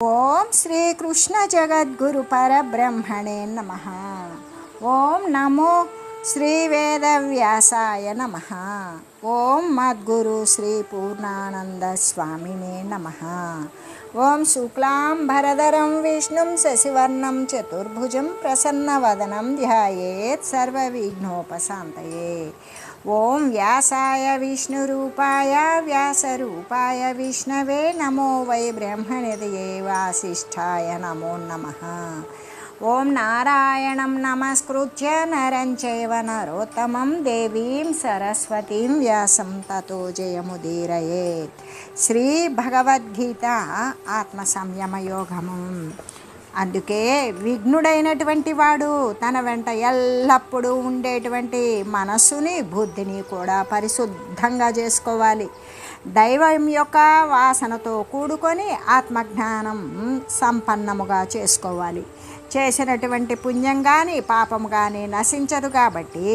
ఓం శ్రీకృష్ణ జగద్గురు పరబ్రహ్మణే నమ ఓం నమో శ్రీ వేదవ్యాసాయ నమ ఓం మద్గురు శ్రీ పూర్ణానంద స్వామినే నమ ఓం శుక్లాం భరధరం విష్ణుం శశివర్ణం చతుర్భుజం ప్రసన్నవదనం ధ్యాయేత్ సర్వవిఘ్నోపశాంతయే ఓం వ్యాసాయ విష్ణురూపాయ వ్యాసరూపాయ విష్ణవే నమో వై బ్రహ్మనిధయే వాసిష్ఠాయ నమో నమ. ఓం నారాయణం నమస్కృత్య నరం చైవ నరోత్తమం దేవీం సరస్వతీం వ్యాసం తతో జయముదీరయేత్. శ్రీ భగవద్గీత ఆత్మ సంయమ యోగము అందుకే విఘ్నుడైనటువంటి వాడు తన వెంట ఎల్లప్పుడూ ఉండేటువంటి మనస్సుని బుద్ధిని కూడా పరిశుద్ధంగా చేసుకోవాలి. దైవం యొక్క వాసనతో కూడుకొని ఆత్మజ్ఞానం సంపన్నముగా చేసుకోవాలి. చేసినటువంటి పుణ్యం కానీ పాపం కానీ నశించదు కాబట్టి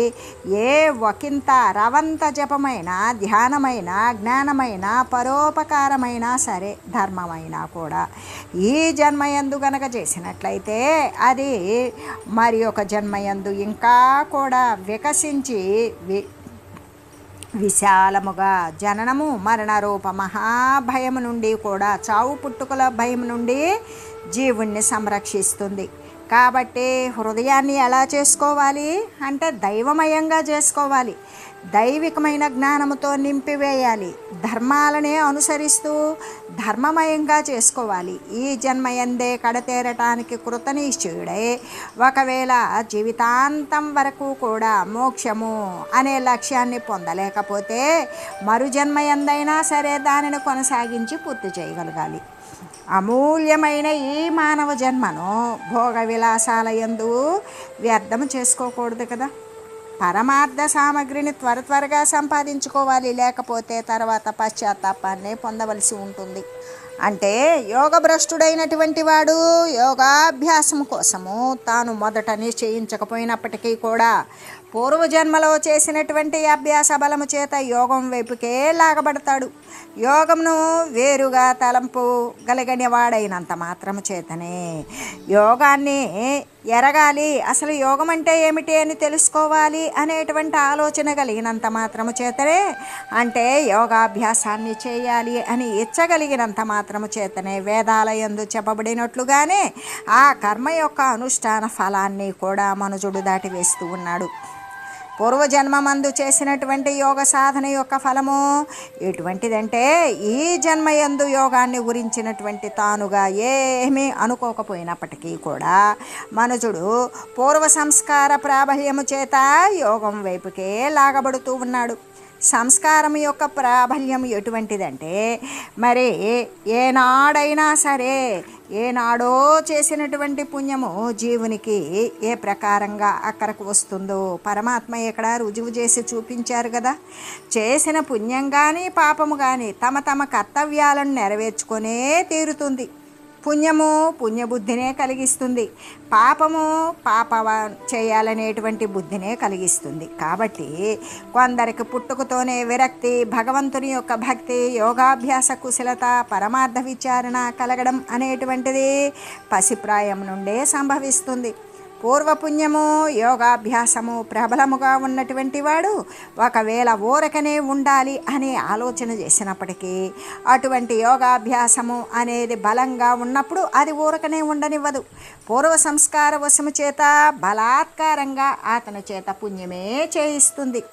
ఏ ఒకంత రవంత జపమైన ధ్యానమైన జ్ఞానమైన పరోపకారమైనా సరే ధర్మమైనా కూడా ఈ జన్మయందు గనక చేసినట్లయితే అది మరి ఒక జన్మయందు ఇంకా కూడా వికసించి వి విశాలముగా జననము మరణ రూప మహాభయము నుండి కూడా చావు పుట్టుకల భయం నుండి జీవుణ్ణి సంరక్షిస్తుంది. కాబట్టి హృదయాన్ని ఎలా చేసుకోవాలి అంటే దైవమయంగా చేసుకోవాలి. దైవికమైన జ్ఞానముతో నింపివేయాలి. ధర్మాలనే అనుసరిస్తూ ధర్మమయంగా చేసుకోవాలి. ఈ జన్మయందే కడతేరటానికి కృతనిశ్చయుడై. ఒకవేళ జీవితాంతం వరకు కూడా మోక్షము అనే లక్ష్యాన్ని పొందలేకపోతే మరు జన్మయందైనా సరే దానిని కొనసాగించి పూర్తి చేయగలగాలి. అమూల్యమైన ఈ మానవ జన్మను భోగ విలాసాల ఎందు వ్యర్థం చేసుకోకూడదు కదా. పరమార్థ సామగ్రిని త్వర త్వరగా సంపాదించుకోవాలి. లేకపోతే తర్వాత పశ్చాత్తాపాన్ని పొందవలసి ఉంటుంది. అంటే యోగభ్రష్టుడైనటువంటి వాడు యోగాభ్యాసం కోసము తాను మొదట నిశ్చయించకపోయినప్పటికీ కూడా పూర్వజన్మలో చేసినటువంటి అభ్యాస బలము చేత యోగం వైపుకే లాగబడతాడు. యోగమును వేరుగా తలంపు వాడైనంత మాత్రము చేతనే యోగాన్ని ఎరగాలి. అసలు యోగం అంటే ఏమిటి అని తెలుసుకోవాలి అనేటువంటి ఆలోచన కలిగినంత మాత్రము చేతనే అంటే యోగాభ్యాసాన్ని చేయాలి అని ఇచ్చగలిగినంత మాత్రము చేతనే వేదాలయందు చెప్పబడినట్లుగానే ఆ కర్మ యొక్క అనుష్ఠాన ఫలాన్ని కూడా మనుజుడు దాటివేస్తూ ఉన్నాడు. పూర్వజన్మమందు చేసినటువంటి యోగ సాధన యొక్క ఫలము ఎటువంటిదంటే ఈ జన్మయందు యోగాన్ని గురించినటువంటి తానుగా ఏమీ అనుకోకపోయినప్పటికీ కూడా మనుజుడు పూర్వ సంస్కార ప్రాబల్యము చేత యోగం వైపుకే లాగబడుతూ ఉన్నాడు. సంస్కారం యొక్క ప్రాబల్యం ఎటువంటిదంటే మరి ఏనాడైనా సరే ఏనాడో చేసినటువంటి పుణ్యము జీవునికి ఏ ప్రకారంగా అక్కడికి వస్తుందో పరమాత్మ ఇక్కడ రుజువు చేసి చూపించారు కదా. చేసిన పుణ్యం కానీ పాపము కానీ తమ తమ కర్తవ్యాలను నెరవేర్చుకొనే తీరుతుంది. పుణ్యము పుణ్యబుద్ధినే కలిగిస్తుంది. పాపము పాప చేయాలనేటువంటి బుద్ధినే కలిగిస్తుంది. కాబట్టి కొందరికి పుట్టుకతోనే విరక్తి భగవంతుని యొక్క భక్తి యోగాభ్యాస కుశలత పరమార్థ విచారణ కలగడం అనేటువంటిది పసిప్రాయం నుండే సంభవిస్తుంది. పూర్వపుణ్యము యోగాభ్యాసము ప్రబలముగా ఉన్నటువంటి వాడు ఒకవేళ ఊరకనే ఉండాలి అనే ఆలోచన చేసినప్పటికీ అటువంటి యోగాభ్యాసము అనేది బలంగా ఉన్నప్పుడు అది ఊరకనే ఉండనివ్వదు. పూర్వ సంస్కార వశము చేత బలాత్కారంగా అతని చేత పుణ్యమే చేయిస్తుంది.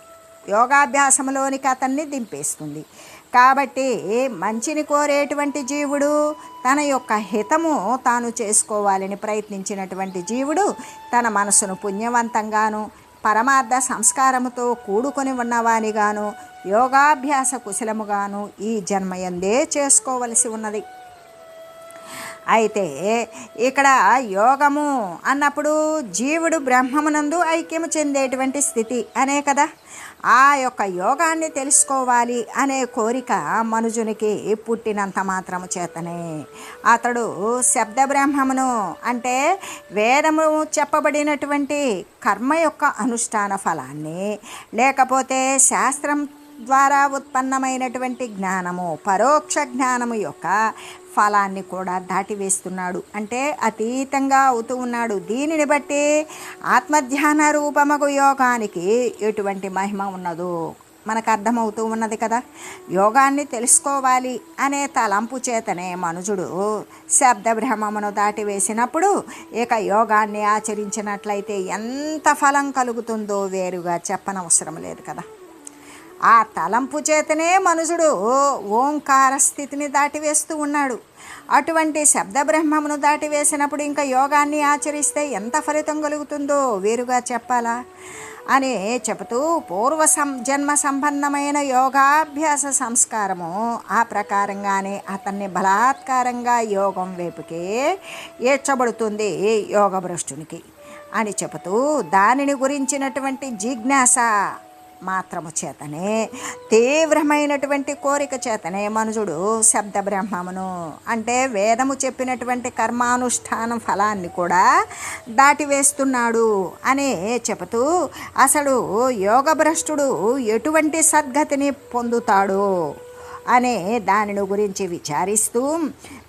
యోగాభ్యాసంలోనికి అతన్ని దింపేస్తుంది. కాబట్టి మంచిని కోరేటువంటి జీవుడు తన యొక్క హితము తాను చేసుకోవాలని ప్రయత్నించినటువంటి జీవుడు తన మనసును పుణ్యవంతంగాను పరమార్థ సంస్కారముతో కూడుకొని ఉన్నవానిగాను యోగాభ్యాస కుశలముగాను ఈ జన్మయందే చేసుకోవలసి ఉన్నది. అయితే ఇక్కడ యోగము అన్నప్పుడు జీవుడు బ్రహ్మమునందు ఐక్యము చెందేటువంటి స్థితి అనే కదా. ఆ యొక్క యోగాన్ని తెలుసుకోవాలి అనే కోరిక మనుజునికి పుట్టినంత మాత్రము చేతనే. అతడు శబ్ద బ్రహ్మమును అంటే వేదము చెప్పబడినటువంటి కర్మ యొక్క అనుష్ఠాన ఫలాన్ని లేకపోతే శాస్త్రం ద్వారా ఉత్పన్నమైనటువంటి జ్ఞానము పరోక్ష జ్ఞానము యొక్క ఫలాన్ని కూడా దాటివేస్తున్నాడు. అంటే అతీతంగా అవుతూ ఉన్నాడు. దీనిని బట్టి ఆత్మధ్యాన రూపమగు యోగానికి ఎటువంటి మహిమ ఉన్నదో మనకు అర్థమవుతూ ఉన్నది కదా. యోగాన్ని తెలుసుకోవాలి అనే తలంపు చేతనే మనుజుడు శబ్ద బ్రహ్మమును దాటివేసినప్పుడు ఇక యోగాన్ని ఆచరించినట్లయితే ఎంత ఫలం కలుగుతుందో వేరుగా చెప్పనవసరం లేదు కదా. ఆ తలంపు చేతనే మనుషుడు ఓంకార స్థితిని దాటివేస్తూ ఉన్నాడు. అటువంటి శబ్ద బ్రహ్మమును దాటివేసినప్పుడు ఇంకా యోగాన్ని ఆచరిస్తే ఎంత ఫలితం కలుగుతుందో వేరుగా చెప్పాలా? అని చెబుతూ పూర్వ సం జన్మ సంబంధమైన యోగాభ్యాస సంస్కారము ఆ ప్రకారంగానే అతన్ని బలాత్కారంగా యోగం వైపుకే ఏడ్చబడుతుంది యోగభ్రష్టునికి అని చెబుతూ దానిని గురించినటువంటి జిజ్ఞాస మాత్రము చేతనే తీవ్రమైనటువంటి కోరిక చేతనే మనుజుడు శబ్ద బ్రహ్మమును అంటే వేదము చెప్పినటువంటి కర్మానుష్ఠానం ఫలాన్ని కూడా దాటివేస్తున్నాడు అని చెబుతూ అసలు యోగభ్రష్టుడు ఎటువంటి సద్గతిని పొందుతాడు? అనే దానిని గురించి విచారిస్తూ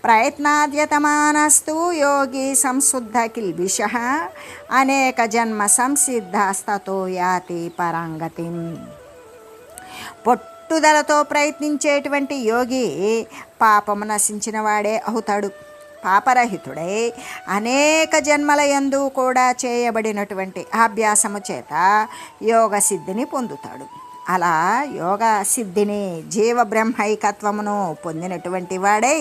ప్రయత్నాద్యతమానస్తు యోగి సంశుద్ధ కిల్బిష అనేక జన్మ సంసిద్ధాస్తతో యాతి పరాంగతి. పట్టుదలతో ప్రయత్నించేటువంటి యోగి పాపము నశించిన వాడే అవుతాడు. పాపరహితుడై అనేక జన్మల ఎందు కూడా చేయబడినటువంటి అభ్యాసము చేత యోగ సిద్ధిని పొందుతాడు. అలా యోగ సిద్ధిని జీవ బ్రహ్మైకత్వమును పొందినటువంటి వాడై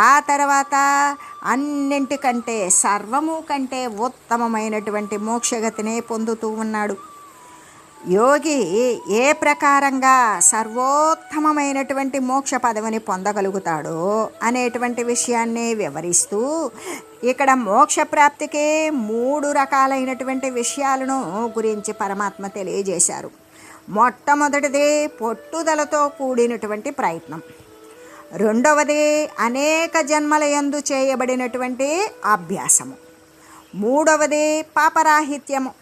ఆ తర్వాత అన్నింటికంటే సర్వము కంటే ఉత్తమమైనటువంటి మోక్షగతిని పొందుతూ ఉన్నాడు. యోగి ఏ ప్రకారంగా సర్వోత్తమమైనటువంటి మోక్ష పదవిని పొందగలుగుతాడో అనేటువంటి విషయాన్ని వివరిస్తూ ఇక్కడ మోక్ష ప్రాప్తికి మూడు రకాలైనటువంటి విషయాలను గురించి పరమాత్మ తెలియజేశారు. మొట్టమొదటిది పొట్టుదలతో కూడినటువంటి ప్రయత్నం. రెండవది అనేక జన్మల ఎందు చేయబడినటువంటి అభ్యాసము. మూడవది పాపరాహిత్యము.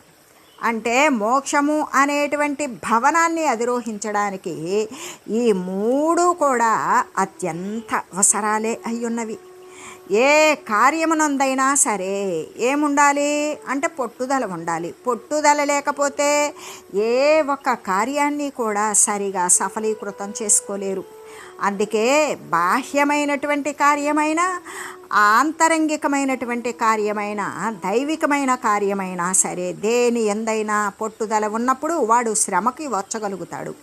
అంటే మోక్షము అనేటువంటి భవనాన్ని అధిరోహించడానికి ఈ మూడు కూడా అత్యంత అవసరాలే అయ్యున్నవి. ఏ కార్యమునందైనా సరే ఏముండాలి? అంటే పట్టుదల ఉండాలి. పట్టుదల లేకపోతే ఏ ఒక్క కార్యాన్ని కూడా సరిగా సఫలీకృతం చేసుకోలేరు. అందుకే బాహ్యమైనటువంటి కార్యమైన ఆంతరంగికమైనటువంటి కార్యమైన దైవికమైన కార్యమైనా సరే దేని ఎందైనా పట్టుదల ఉన్నప్పుడు వాడు శ్రమకి వచ్చగలుగుతాడు.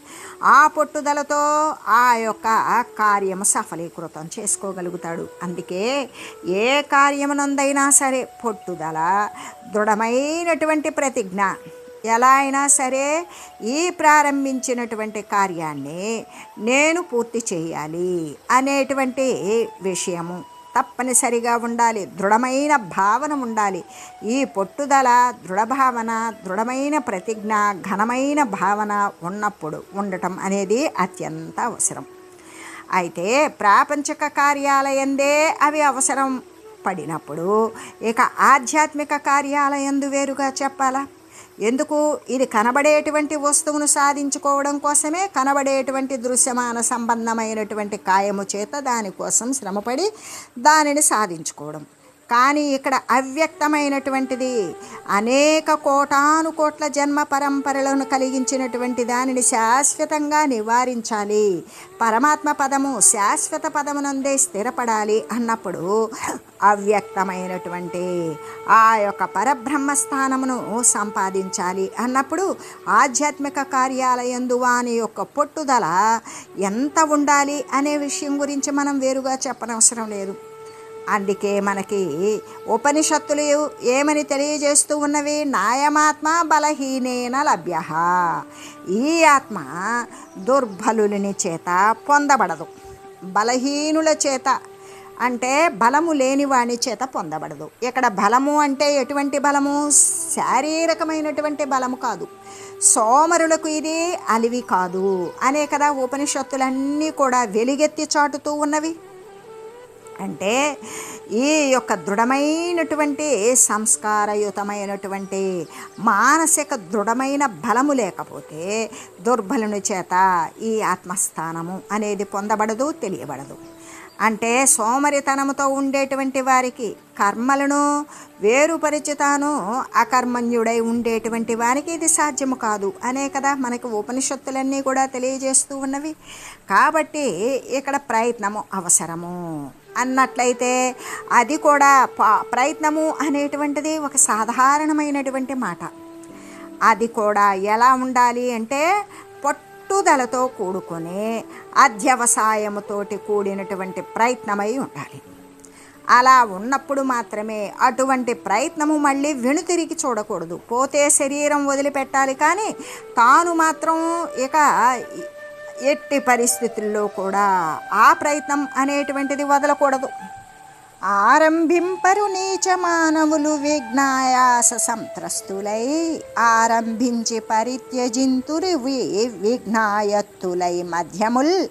ఆ పట్టుదలతో ఆ యొక్క కార్యము సఫలీకృతం చేసుకోగలుగుతాడు. అందుకే ఏ కార్యమునందైనా సరే పట్టుదల దృఢమైనటువంటి ప్రతిజ్ఞ ఎలా అయినా సరే ఈ ప్రారంభించినటువంటి కార్యాన్ని నేను పూర్తి చేయాలి అనేటువంటి విషయము. తప్పనిసరిగా ఉండాలి. దృఢమైన భావన ఉండాలి. ఈ పొట్టుదల దృఢభావన దృఢమైన ప్రతిజ్ఞ ఘనమైన భావన ఉన్నప్పుడు ఉండటం అనేది అత్యంత అవసరం. అయితే ప్రాపంచిక కార్యాలయందే అవి అవసరం పడినప్పుడు ఇక ఆధ్యాత్మిక కార్యాలయందు వేరుగా చెప్పాలా? ఎందుకు? ఇది కనబడేటువంటి వస్తువును సాధించుకోవడం కోసమే కనబడేటువంటి దృశ్యమాన సంబంధమైనటువంటి కాయము చేత దానికోసం శ్రమపడి దానిని సాధించుకోవడం. కానీ ఇక్కడ అవ్యక్తమైనటువంటిది అనేక కోటాను కోట్ల జన్మ పరంపరలను కలిగించినటువంటి దానిని శాశ్వతంగా నివారించాలి. పరమాత్మ పదము శాశ్వత పదమునందే స్థిరపడాలి అన్నప్పుడు అవ్యక్తమైనటువంటి ఆ యొక్క పరబ్రహ్మ స్థానమును సంపాదించాలి అన్నప్పుడు ఆధ్యాత్మిక కార్యాలయందు వాని యొక్క పట్టుదల ఎంత ఉండాలి అనే విషయం గురించి మనం వేరుగా చెప్పనవసరం లేదు. అందుకే మనకి ఉపనిషత్తులు ఏమని తెలియజేస్తూ ఉన్నవి? నాయమాత్మ బలహీనేన లభ్య. ఈ ఆత్మ దుర్బలుని చేత పొందబడదు. బలహీనుల చేత అంటే బలము లేని వాని చేత పొందబడదు. ఇక్కడ బలము అంటే ఎటువంటి బలము? శారీరకమైనటువంటి బలము కాదు. సోమరులకు ఇది అలివి కాదు. అనే కదా ఉపనిషత్తులన్నీ కూడా వెలుగెత్తి చాటుతూ ఉన్నవి. అంటే ఈ యొక్క దృఢమైనటువంటి సంస్కారయుతమైనటువంటి మానసిక దృఢమైన బలము లేకపోతే దుర్బలుని చేత ఈ ఆత్మస్థానము అనేది పొందబడదు తెలియబడదు. అంటే సోమరితనముతో ఉండేటువంటి వారికి కర్మలను వేరుపరిచితాను అకర్మణ్యుడై ఉండేటువంటి వారికి ఇది సాధ్యము కాదు. అనే కదా మనకు ఉపనిషత్తులన్నీ కూడా తెలియజేస్తూ ఉన్నవి. కాబట్టి ఇక్కడ ప్రయత్నము అవసరము. అన్నట్లయితే అది కూడా ప్రయత్నము అనేటువంటిది ఒక సాధారణమైనటువంటి మాట. అది కూడా ఎలా ఉండాలి అంటే పట్టుదలతో కూడుకొని అధ్యవసాయముతోటి కూడినటువంటి ప్రయత్నమై ఉండాలి. అలా ఉన్నప్పుడు మాత్రమే అటువంటి ప్రయత్నము మళ్ళీ వెనుతిరిగి చూడకూడదు. పోతే శరీరం వదిలిపెట్టాలి కానీ తాను మాత్రం ఇక ఎట్టి పరిస్థితుల్లో కూడా ఆ ప్రయత్నం అనేటువంటిది వదలకూడదు. ఆరంభింపరు నీచ మానవులు విఘ్నాయాస సంత్రస్తులై ఆరంభించి పరిత్యజింతురు వి- విఘ్నాయత్తులై మధ్యముల్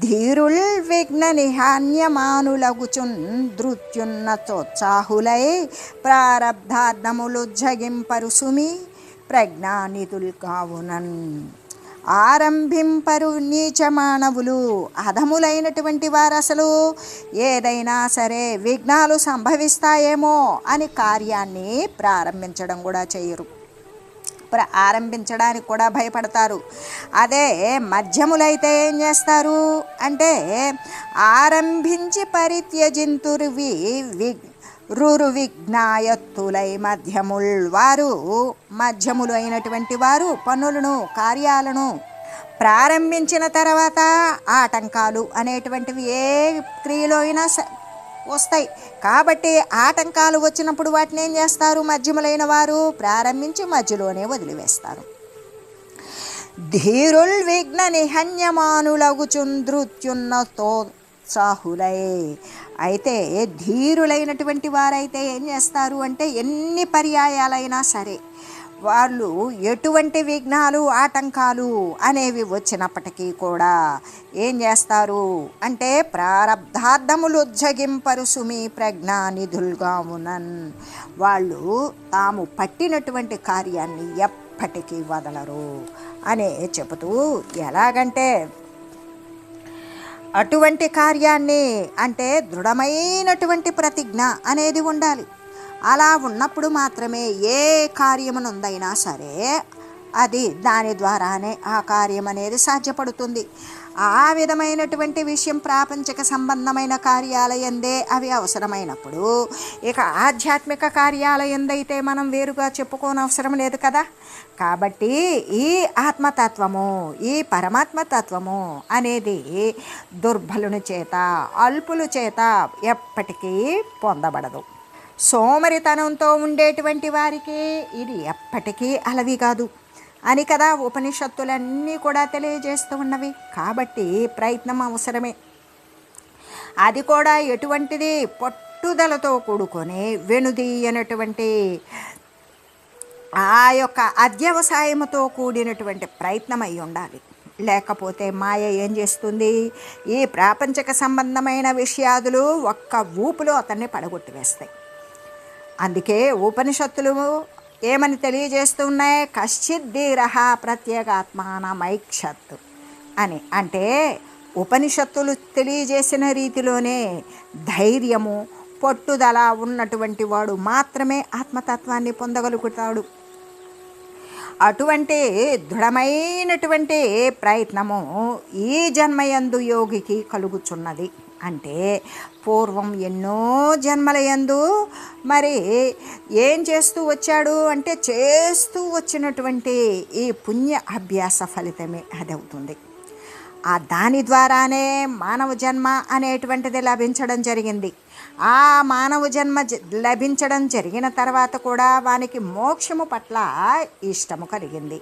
ధీరుల్ విఘ్న నిహాన్యమానులగుచున్ దృత్యున్న చోత్సాహులై ప్రారబ్ధార్థములు జగింపరు సుమి కావునన్. ఆరంభింపరు నీచ మానవులు అధములైనటువంటి వారు అసలు ఏదైనా సరే విఘ్నాలు సంభవిస్తాయేమో అని కార్యాన్ని ప్రారంభించడం కూడా చేయరు. ప్ర ఆరంభించడానికి కూడా భయపడతారు. అదే మధ్యములైతే ఏం చేస్తారు? అంటే ఆరంభించి పరిత్యజింతురువి విఘ్ రురు విఘ్నాయత్తులై మధ్యముల్ వారు మధ్యములు అయినటువంటి వారు పనులను కార్యాలను ప్రారంభించిన తర్వాత ఆటంకాలు అనేటువంటివి ఏ క్రియలో అయినా స- వస్తాయి. కాబట్టి ఆటంకాలు వచ్చినప్పుడు వాటిని ఏం చేస్తారు? మధ్యములైన వారు ప్రారంభించి మధ్యలోనే వదిలివేస్తారు. ధీరుల్ విఘ్న నిహన్యమానులగుచుందృత్యున్నతో సాహులై అయితే ధీరులైనటువంటి వారైతే ఏం చేస్తారు అంటే ఎన్ని పర్యాయాలైనా సరే వాళ్ళు ఎటువంటి విఘ్నాలు ఆటంకాలు అనేవి వచ్చినప్పటికీ కూడా ఏం చేస్తారు అంటే ప్రారబ్ధార్థములు ఉజ్జగింపరు సుమి ప్రజ్ఞానిధులుగా ఉన్నన్ వాళ్ళు తాము పట్టినటువంటి కార్యాన్ని ఎప్పటికీ వదలరు అనే చెబుతూ ఎలాగంటే అటువంటి కార్యాన్ని అంటే దృఢమైనటువంటి ప్రతిజ్ఞ అనేది ఉండాలి. అలా ఉన్నప్పుడు మాత్రమే ఏ కార్యమునుందైనా సరే అది దాని ద్వారానే ఆ కార్యం అనేది సాధ్యపడుతుంది. ఆ విధమైనటువంటి విషయం ప్రాపంచిక సంబంధమైన కార్యాలయందే అవి అవసరమైనప్పుడు. ఇక ఆధ్యాత్మిక కార్యాలయందైతే మనం వేరుగా చెప్పుకోనవసరం లేదు కదా. కాబట్టి ఈ ఆత్మతత్వము ఈ పరమాత్మతత్వము అనేది దుర్బలుని చేత అల్పుల చేత ఎప్పటికీ పొందబడదు. సోమరితనంతో ఉండేటువంటి వారికి ఇది ఎప్పటికీ అలవి కాదు. అని కదా ఉపనిషత్తులన్నీ కూడా తెలియజేస్తూ ఉన్నవి. కాబట్టి ప్రయత్నం అవసరమే. అది కూడా ఎటువంటిది? పట్టుదలతో కూడుకొని వెనుదీయనటువంటి ఆ యొక్క అధ్యవసాయముతో కూడినటువంటి ప్రయత్నం అయి ఉండాలి. లేకపోతే మాయ ఏం చేస్తుంది? ఈ ప్రాపంచక సంబంధమైన విషయాదులు ఒక్క ఊపులో అతన్ని పడగొట్టి వేస్తాయి అందుకే ఉపనిషత్తులు ఏమని తెలియజేస్తున్నాయి? కశ్చిత్ ధీరహ ప్రత్యేగాత్మానమైక్షత్ అని. అంటే ఉపనిషత్తులు తెలియజేసిన రీతిలోనే ధైర్యము పట్టుదల ఉన్నటువంటి వాడు మాత్రమే ఆత్మతత్వాన్ని పొందగలుగుతాడు. అటువంటి దృఢమైనటువంటి ప్రయత్నము ఈ జన్మయందు యోగికి కలుగుచున్నది. అంటే పూర్వం ఎన్నో జన్మలయందు మరి ఏం చేస్తూ వచ్చాడు అంటే చేస్తూ వచ్చినటువంటి ఈ పుణ్య అభ్యాస ఫలితమే అది అవుతుంది ఆ దాని ద్వారానే మానవ జన్మ అనేటువంటిది లభించడం జరిగింది. ఆ మానవ జన్మ జ- లభించడం జరిగిన తర్వాత కూడా వానికి మోక్షము పట్ల ఇష్టము కలిగింది.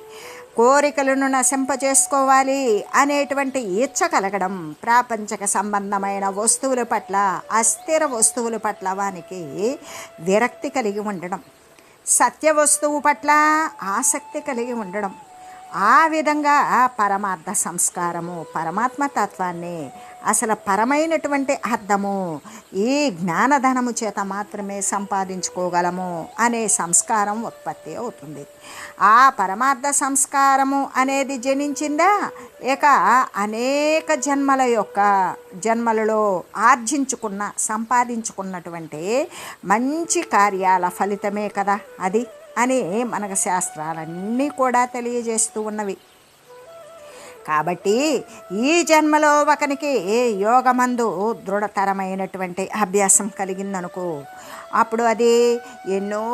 కోరికలను నశింపజేసుకోవాలి అనేటువంటి ఇచ్చ కలగడం ప్రాపంచక సంబంధమైన వస్తువుల పట్ల అస్థిర వస్తువుల పట్ల వానికి విరక్తి కలిగి ఉండడం సత్య వస్తువు పట్ల ఆసక్తి కలిగి ఉండడం. ఆ విధంగా పరమార్థ సంస్కారము పరమాత్మ తత్వాన్ని అసలు పరమైనటువంటి అర్థము ఈ జ్ఞానధనము చేత మాత్రమే సంపాదించుకోగలము అనే సంస్కారం ఉత్పత్తి అవుతుంది. ఆ పరమార్థ సంస్కారము అనేది జనించిందా? ఇక అనేక జన్మల యొక్క జన్మలలో ఆర్జించుకున్న సంపాదించుకున్నటువంటి మంచి కార్యాల ఫలితమే కదా అది? అని మనకు శాస్త్రాలన్నీ కూడా తెలియజేస్తూ ఉన్నవి. కాబట్టి ఈ జన్మలో ఒకనికి యోగమందు దృఢతరమైనటువంటి అభ్యాసం కలిగిందనుకో అప్పుడు అది ఎన్నో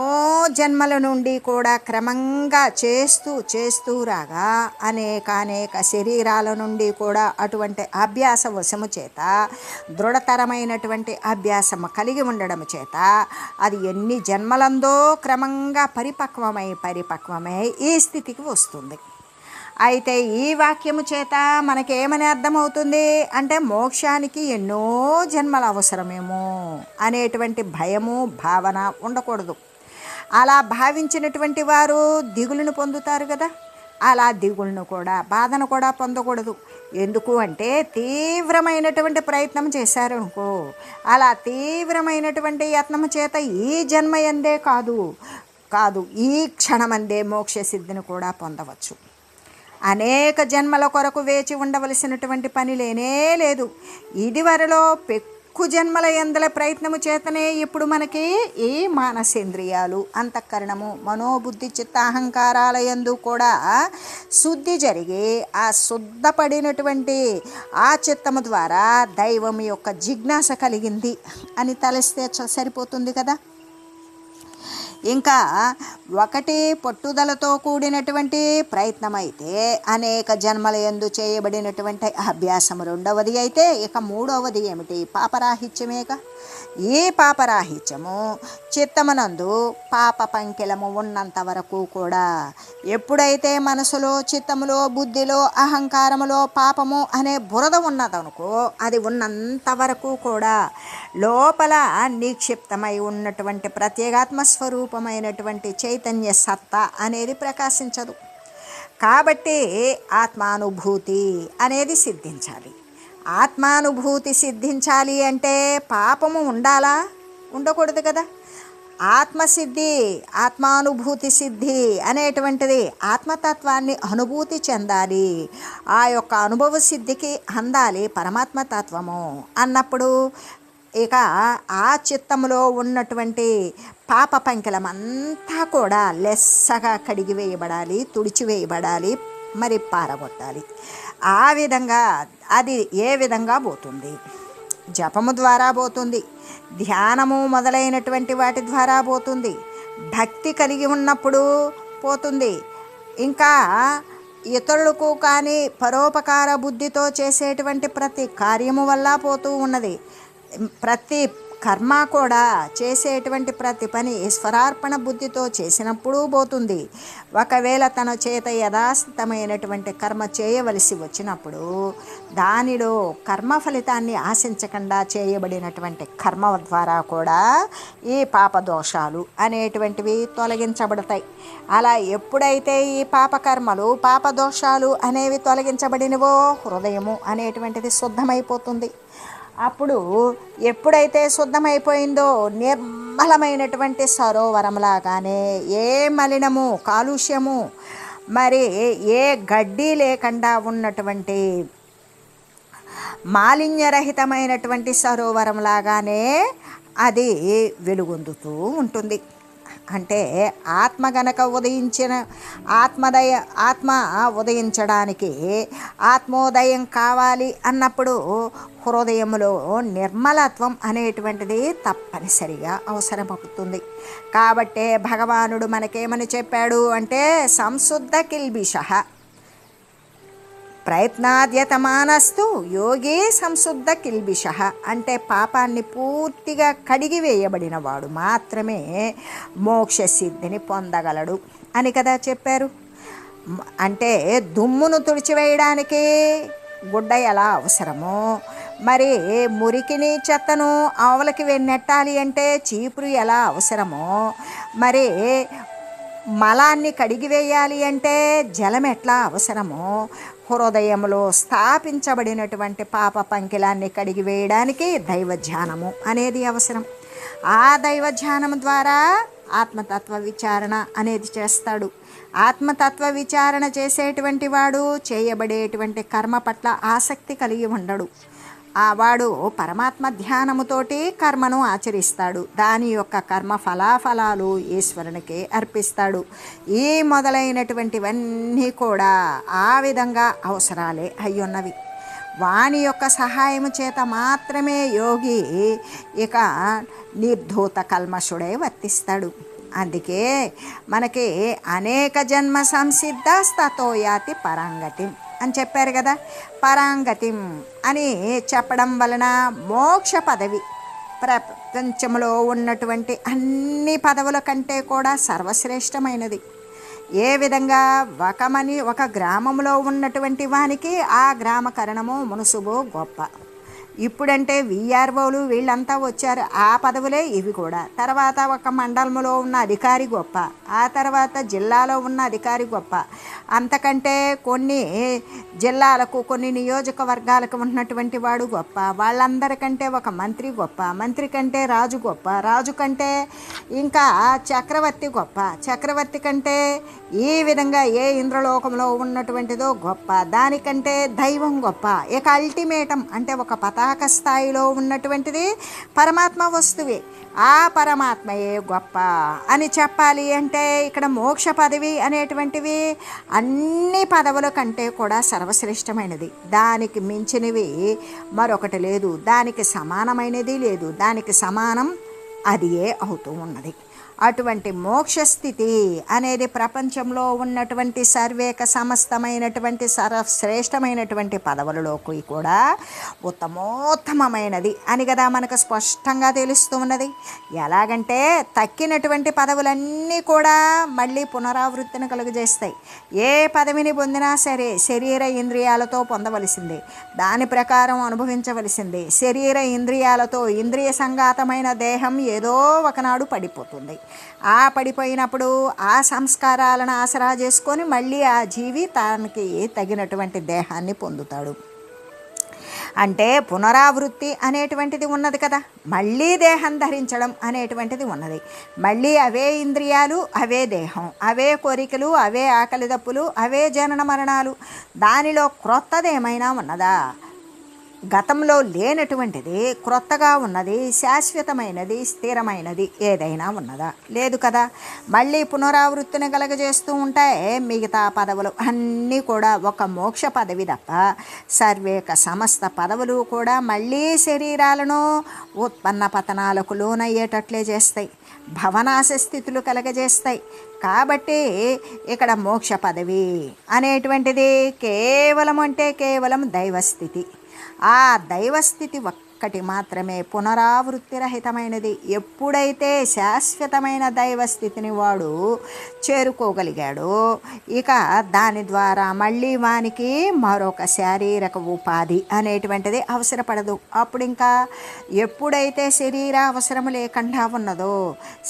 జన్మల నుండి కూడా క్రమంగా చేస్తూ చేస్తూ రాగా అనేక అనేక శరీరాల నుండి కూడా అటువంటి అభ్యాస వశము చేత దృఢతరమైనటువంటి అభ్యాసము కలిగి ఉండడం చేత అది ఎన్ని జన్మలందో క్రమంగా పరిపక్వమై పరిపక్వమై ఈ స్థితికి వస్తుంది. అయితే ఈ వాక్యము చేత మనకేమని అర్థమవుతుంది? అంటే మోక్షానికి ఎన్నో జన్మల అవసరమేమో అనేటువంటి భయము భావన ఉండకూడదు. అలా భావించినటువంటి వారు దిగులును పొందుతారు కదా? అలా దిగులను కూడా బాధను కూడా పొందకూడదు. ఎందుకు అంటే తీవ్రమైనటువంటి ప్రయత్నం చేశారనుకో. అలా తీవ్రమైనటువంటి యత్నము చేత ఈ జన్మ ఎందే కాదు కాదు ఈ క్షణమందే మోక్ష సిద్ధిని కూడా పొందవచ్చు. అనేక జన్మల కొరకు వేచి ఉండవలసినటువంటి పని లేనే లేదు. ఇదివరలో పెక్కు జన్మల ఎందల ప్రయత్నము చేతనే ఇప్పుడు మనకి ఈ మానసేంద్రియాలు అంతఃకరణము మనోబుద్ధి చిత్తాహంకారాల యందు కూడా శుద్ధి జరిగి ఆ శుద్ధపడినటువంటి ఆ చిత్తము ద్వారా దైవం యొక్క జిజ్ఞాస కలిగింది అని తలస్తే చ- సరిపోతుంది కదా? ఇంకా ఒకటి పట్టుదలతో కూడినటువంటి ప్రయత్నం అయితే అనేక జన్మల ఎందు చేయబడినటువంటి అభ్యాసం రెండవది అయితే ఇక మూడవది ఏమిటి? పాపరాహిత్యమేక ఈ పాపరాహిత్యము చిత్తమునందు పాప పంకిలము ఉన్నంత వరకు కూడా ఎప్పుడైతే మనసులో చిత్తములో బుద్ధిలో అహంకారములో పాపము అనే బురద ఉన్నదనుకో అది ఉన్నంత వరకు కూడా లోపల నిక్షిప్తమై ఉన్నటువంటి ప్రత్యేగాత్మ స్వరూపమైనటువంటి చైతన్య సత్తా అనేది ప్రకాశించదు. కాబట్టి ఆత్మానుభూతి అనేది సిద్ధించాలి. ఆత్మానుభూతి సిద్ధించాలి అంటే పాపము ఉండాలా? ఉండకూడదు కదా. ఆత్మసిద్ధి ఆత్మానుభూతి సిద్ధి అనేటువంటిది ఆత్మతత్వాన్ని అనుభూతి చెందాలి. ఆ యొక్క అనుభవ సిద్ధికి అందాలి పరమాత్మతత్వము అన్నప్పుడు ఇక ఆ చిత్తంలో ఉన్నటువంటి పాప పంకిలమంతా కూడా లెస్సగా కడిగి వేయబడాలి తుడిచివేయబడాలి మరి పారగొట్టాలి. ఆ విధంగా అది ఏ విధంగా పోతుంది? జపము ద్వారా పోతుంది. ధ్యానము మొదలైనటువంటి వాటి ద్వారా పోతుంది. భక్తి కలిగి ఉన్నప్పుడు పోతుంది. ఇంకా ఇతరులకు కానీ పరోపకార బుద్ధితో చేసేటువంటి ప్రతి కార్యము వల్ల పోతూ ఉన్నది. ప్రతి కర్మ కూడా చేసేటువంటి ప్రతి పని ఈశ్వరార్పణ బుద్ధితో చేసినప్పుడు పోతుంది. ఒకవేళ తన చేత యథాస్థితమైనటువంటి కర్మ చేయవలసి వచ్చినప్పుడు దానిలో కర్మ ఫలితాన్ని ఆశించకుండా చేయబడినటువంటి కర్మ ద్వారా కూడా ఈ పాపదోషాలు అనేటువంటివి తొలగించబడతాయి. అలా ఎప్పుడైతే ఈ పాపకర్మలు పాపదోషాలు అనేవి తొలగించబడినవో హృదయము అనేటువంటిది శుద్ధమైపోతుంది. అప్పుడు ఎప్పుడైతే శుద్ధమైపోయిందో నిర్మలమైనటువంటి సరోవరంలాగానే ఏ మలినము కాలుష్యము మరి ఏ గడ్డి లేకుండా ఉన్నటువంటి మాలిన్యరహితమైనటువంటి సరోవరం లాగానే అది వెలుగొందుతూ ఉంటుంది. అంటే ఆత్మ గనక ఉదయించిన ఆత్మదయ ఆత్మ ఉదయించడానికి ఆత్మోదయం కావాలి అన్నప్పుడు హృదయంలో నిర్మలత్వం అనేటువంటిది తప్పనిసరిగా అవసరమవుతుంది. కాబట్టే భగవానుడు మనకేమని చెప్పాడు అంటే సంశుద్ధ కిల్బిష. ప్రయత్నాద్యతమానస్తు యోగి సంశుద్ధ కిల్బిష అంటే పాపాన్ని పూర్తిగా కడిగి వేయబడిన వాడు మాత్రమే మోక్ష సిద్ధిని పొందగలడు అని కదా చెప్పారు. అంటే దుమ్మును తుడిచివేయడానికి గుడ్డ ఎలా అవసరమో మరి మురికిని చెత్తను ఆవులకి వె- నెట్టాలి అంటే చీపురు ఎలా అవసరమో మరి మలాన్ని కడిగివేయాలి అంటే జలం ఎట్లా అవసరమో హృదయంలో స్థాపించబడినటువంటి పాప పంకిలాన్ని కడిగి వేయడానికి దైవ దైవధ్యానము అనేది అవసరం. ఆ దైవధ్యానం ద్వారా ఆత్మతత్వ విచారణ అనేది చేస్తాడు. ఆత్మతత్వ విచారణ చేసేటువంటి వాడు చేయబడేటువంటి కర్మ పట్ల ఆసక్తి కలిగి ఉండడు. వాడు పరమాత్మ ధ్యానముతోటి కర్మను ఆచరిస్తాడు. దాని యొక్క కర్మ ఫలాఫలాలు ఈశ్వరునికి అర్పిస్తాడు. ఈ మొదలైనటువంటివన్నీ కూడా ఆ విధంగా అవసరాలే అయ్యున్నవి. వాని యొక్క సహాయము చేత మాత్రమే యోగి ఇక నిర్ధూత కల్మషుడై వర్తిస్తాడు. అందుకే మనకి అనేక జన్మ సంసిద్ధ స్తతోయాతి పరంగతి. అని చెప్పారు కదా పరాంగతిం అని చెప్పడం వలన మోక్ష పదవి ప్రపంచంలో ఉన్నటువంటి అన్ని పదవుల కంటే కూడా సర్వశ్రేష్టమైనది. ఏ విధంగా ఒకమని ఒక గ్రామంలో ఉన్నటువంటి వానికి ఆ గ్రామకరణము మునుసుబు గొప్ప. ఇప్పుడంటే విఆర్ఓలు వీళ్ళంతా వచ్చారు. ఆ పదవులే ఇవి కూడా. తర్వాత ఒక మండలంలో ఉన్న అధికారి గొప్ప. ఆ తర్వాత జిల్లాలో ఉన్న అధికారి గొప్ప. అంతకంటే కొన్ని జిల్లాలకు కొన్ని నియోజకవర్గాలకు ఉన్నటువంటి వాడు గొప్ప. వాళ్ళందరికంటే ఒక మంత్రి గొప్ప. మంత్రి కంటే రాజు గొప్ప. రాజు కంటే ఇంకా చక్రవర్తి గొప్ప. చక్రవర్తి కంటే ఈ విధంగా ఏ ఇంద్రలోకంలో ఉన్నటువంటిదో గొప్ప. దానికంటే దైవం గొప్ప. ఇక అల్టిమేటం అంటే ఒక పతాక స్థాయిలో ఉన్నటువంటిది పరమాత్మ వస్తువే. ఆ పరమాత్మయే గొప్ప. అని చెప్పాలి అంటే ఇక్కడ మోక్ష పదవి అనేటువంటివి అన్ని పదవుల కంటే కూడా సర్వశ్రేష్టమైనది. దానికి మించినవి మరొకటి లేదు. దానికి సమానమైనది లేదు. దానికి సమానం అది అవుతూ ఉన్నది. అటువంటి మోక్షస్థితి అనేది ప్రపంచంలో ఉన్నటువంటి సర్వేక సమస్తమైనటువంటి సర్వశ్రేష్టమైనటువంటి పదవులలోకి కూడా ఉత్తమోత్తమమైనది అని కదా మనకు స్పష్టంగా తెలుస్తూ ఉన్నది. ఎలాగంటే తక్కినటువంటి పదవులన్నీ కూడా మళ్ళీ పునరావృత్తిని కలుగజేస్తాయి. ఏ పదవిని పొందినా సరే శరీర ఇంద్రియాలతో పొందవలసిందే. దాని ప్రకారం అనుభవించవలసిందే. శరీర ఇంద్రియాలతో ఇంద్రియ సంఘాతమైన దేహం ఏదో ఒకనాడు పడిపోతుంది. ఆ పడిపోయినప్పుడు ఆ సంస్కారాలను ఆసరా చేసుకొని మళ్ళీ ఆ జీవి తనకి తగినటువంటి దేహాన్ని పొందుతాడు. అంటే పునరావృత్తి అనేటువంటిది ఉన్నది కదా. మళ్ళీ దేహం ధరించడం అనేటువంటిది ఉన్నది. మళ్ళీ అవే ఇంద్రియాలు అవే దేహం అవే కోరికలు అవే ఆకలి దప్పులు అవే జనన మరణాలు. దానిలో క్రొత్తది ఏమైనా ఉన్నదా? గతంలో లేనటువంటిది క్రొత్తగా ఉన్నది శాశ్వతమైనది స్థిరమైనది ఏదైనా ఉన్నదా? లేదు కదా. మళ్ళీ పునరావృత్తిని కలగజేస్తూ ఉంటే మిగతా పదవులు అన్నీ కూడా ఒక మోక్ష పదవి తప్ప సర్వేక సమస్త పదవులు కూడా మళ్ళీ శరీరాలను ఉత్పన్న పతనాలకు లోనయ్యేటట్లే చేస్తాయి. భవనాశ స్థితులు కలగజేస్తాయి. కాబట్టి ఇక్కడ మోక్ష పదవి అనేటువంటిది కేవలం అంటే కేవలం దైవస్థితి. ఆ దైవస్థితి ఒక్క ఒక్కటి మాత్రమే పునరావృత్తి రహితమైనది ఎప్పుడైతే శాశ్వతమైన దైవస్థితిని వాడు చేరుకోగలిగాడో ఇక దాని ద్వారా మళ్ళీ వానికి మరొక శారీరక ఉపాధి అనేటువంటిది అవసరపడదు. అప్పుడు ఇంకా ఎప్పుడైతే శరీర అవసరం లేకుండా ఉన్నదో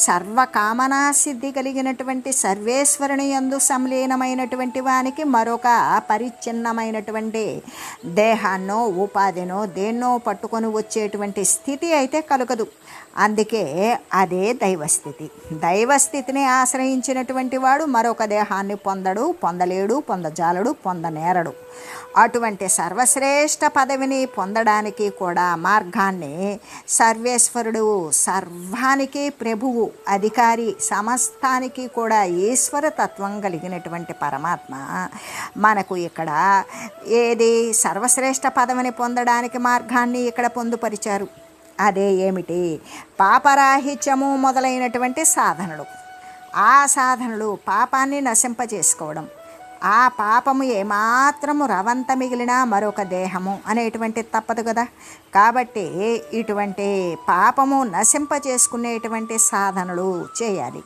సర్వకామనా సిద్ధి కలిగినటువంటి సర్వేశ్వరుని యందు సంలీనమైనటువంటి వానికి మరొక పరిచ్ఛిన్నమైనటువంటి దేహాన్నో ఉపాధినో దేన్నో పట్టుకొని వచ్చేటువంటి స్థితి అయితే కలగదు. అందుకే అదే దైవస్థితి. దైవస్థితిని ఆశ్రయించినటువంటి వాడు మరొక దేహాన్ని పొందడు పొందలేడు పొందజాలడు పొందనేరడు. అటువంటి సర్వశ్రేష్ఠ పదవిని పొందడానికి కూడా మార్గాన్ని సర్వేశ్వరుడు సర్వానికి ప్రభువు అధికారి సమస్తానికి కూడా ఈశ్వర తత్వం కలిగినటువంటి పరమాత్మ. మనకు ఇక్కడ ఏది సర్వశ్రేష్ఠ పదవిని పొందడానికి మార్గాన్ని ఇక్కడ పొందుపరిచారు. అదే ఏమిటి? పాపరాహిత్యము మొదలైనటువంటి సాధనలు. ఆ సాధనలు పాపాన్ని నశింపజేసుకోవడం. ఆ పాపము ఏమాత్రము రవంత మిగిలినా మరొక దేహము అనేటువంటి తప్పదు కదా. కాబట్టి ఇటువంటి పాపము నశింప చేసుకునేటువంటి సాధనలు చేయాలి.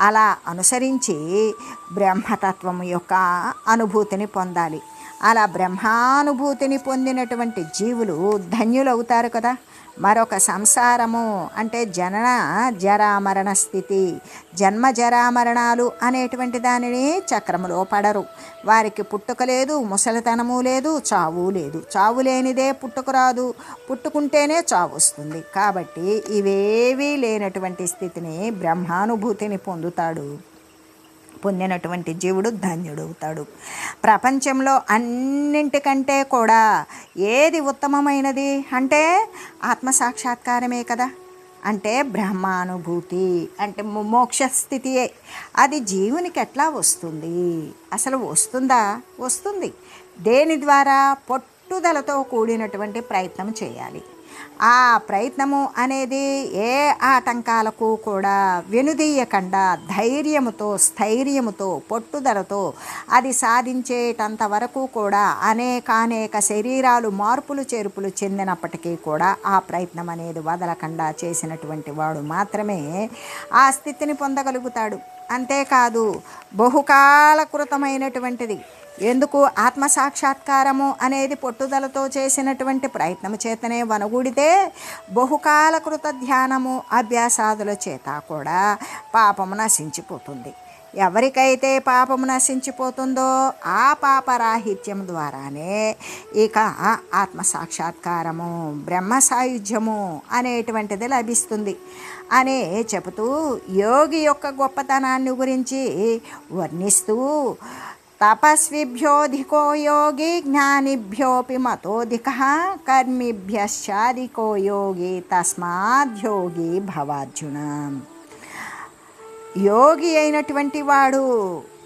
అలా అనుసరించి బ్రహ్మతత్వం యొక్క అనుభూతిని పొందాలి. అలా బ్రహ్మానుభూతిని పొందినటువంటి జీవులు ధన్యులవుతారు కదా. మరొక సంసారము అంటే జనన జరామరణ స్థితి. జన్మ జరామరణాలు అనేటువంటి దానిని చక్రములో పడరు. వారికి పుట్టుక లేదు ముసలితనము లేదు చావు లేదు. చావు లేనిదే పుట్టుకు రాదు. పుట్టుకుంటేనే చావు వస్తుంది. కాబట్టి ఇవేవీ లేనటువంటి స్థితిని బ్రహ్మానుభూతిని పొందుతాడు. పొందినటువంటి జీవుడు ధన్యుడవుతాడు. ప్రపంచంలో అన్నింటికంటే కూడా ఏది ఉత్తమమైనది? అంటే ఆత్మసాక్షాత్కారమే కదా. అంటే బ్రహ్మానుభూతి అంటే మోక్షస్థితియే. మోక్ష స్థితియే అది జీవునికి ఎట్లా వస్తుంది? అసలు వస్తుందా? వస్తుంది. దేని ద్వారా? పట్టుదలతో కూడినటువంటి ప్రయత్నం చేయాలి. ఆ ప్రయత్నము అనేది ఏ ఆటంకాలకు కూడా వెనుదీయకుండా ధైర్యముతో స్థైర్యముతో పట్టుదలతో అది సాధించేటంత వరకు కూడా అనేకానేక శరీరాలు మార్పులు చేర్పులు చెందినప్పటికీ కూడా ఆ ప్రయత్నం అనేది వదలకుండా చేసినటువంటి వాడు మాత్రమే ఆ స్థితిని పొందగలుగుతాడు. అంతేకాదు బహుకాల కృతమైనటువంటిది ఎందుకు? ఆత్మ సాక్షాత్కారము అనేది పట్టుదలతో చేసినటువంటి ప్రయత్నము చేతనే వనగూడితే బహుకాలకృత ధ్యానము అభ్యాసాదుల చేత కూడా పాపము నశించిపోతుంది. ఎవరికైతే పాపము నశించిపోతుందో ఆ పాపరాహిత్యం ద్వారానే ఇక ఆత్మ సాక్షాత్కారము బ్రహ్మ సాయుధ్యము అనేటువంటిది లభిస్తుంది. అని చెబుతూ యోగి యొక్క గొప్పతనాన్ని గురించి వర్ణిస్తూ తపస్విభ్యోధికో యోగి జ్ఞానిభ్యోపి మతోధిక కర్మిభ్యశ్చాధికో యోగి తస్మాద్యోగి భవార్జున. యోగి అయినటువంటి వాడు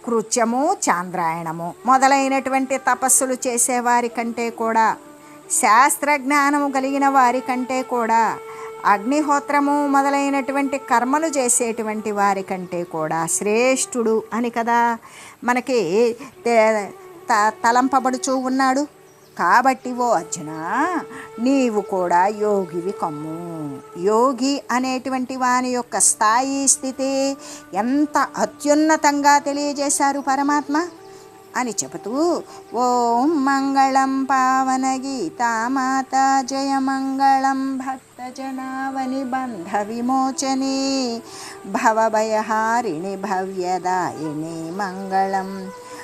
కృత్యము చాంద్రాయణము మొదలైనటువంటి తపస్సులు చేసేవారి కంటే కూడా శాస్త్రజ్ఞానము కలిగిన వారి కంటే కూడా అగ్నిహోత్రము మొదలైనటువంటి కర్మలు చేసేటువంటి వారి కంటే కూడా శ్రేష్ఠుడు అని కదా మనకి త- తలంపబడుచూ ఉన్నాడు. కాబట్టి ఓ అర్జున నీవు కూడా యోగివి కమ్ము. యోగి అనేటువంటి వాని యొక్క స్థాయి స్థితి ఎంత అత్యున్నతంగా తెలియజేశారు పరమాత్మ? అని చెబుతూ ఓం మంగళం పావన గీతామాత జయ మంగళం భక్తజనావని బంధ విమోచని భవభయహారిణి భవ్యదాయిని మంగళం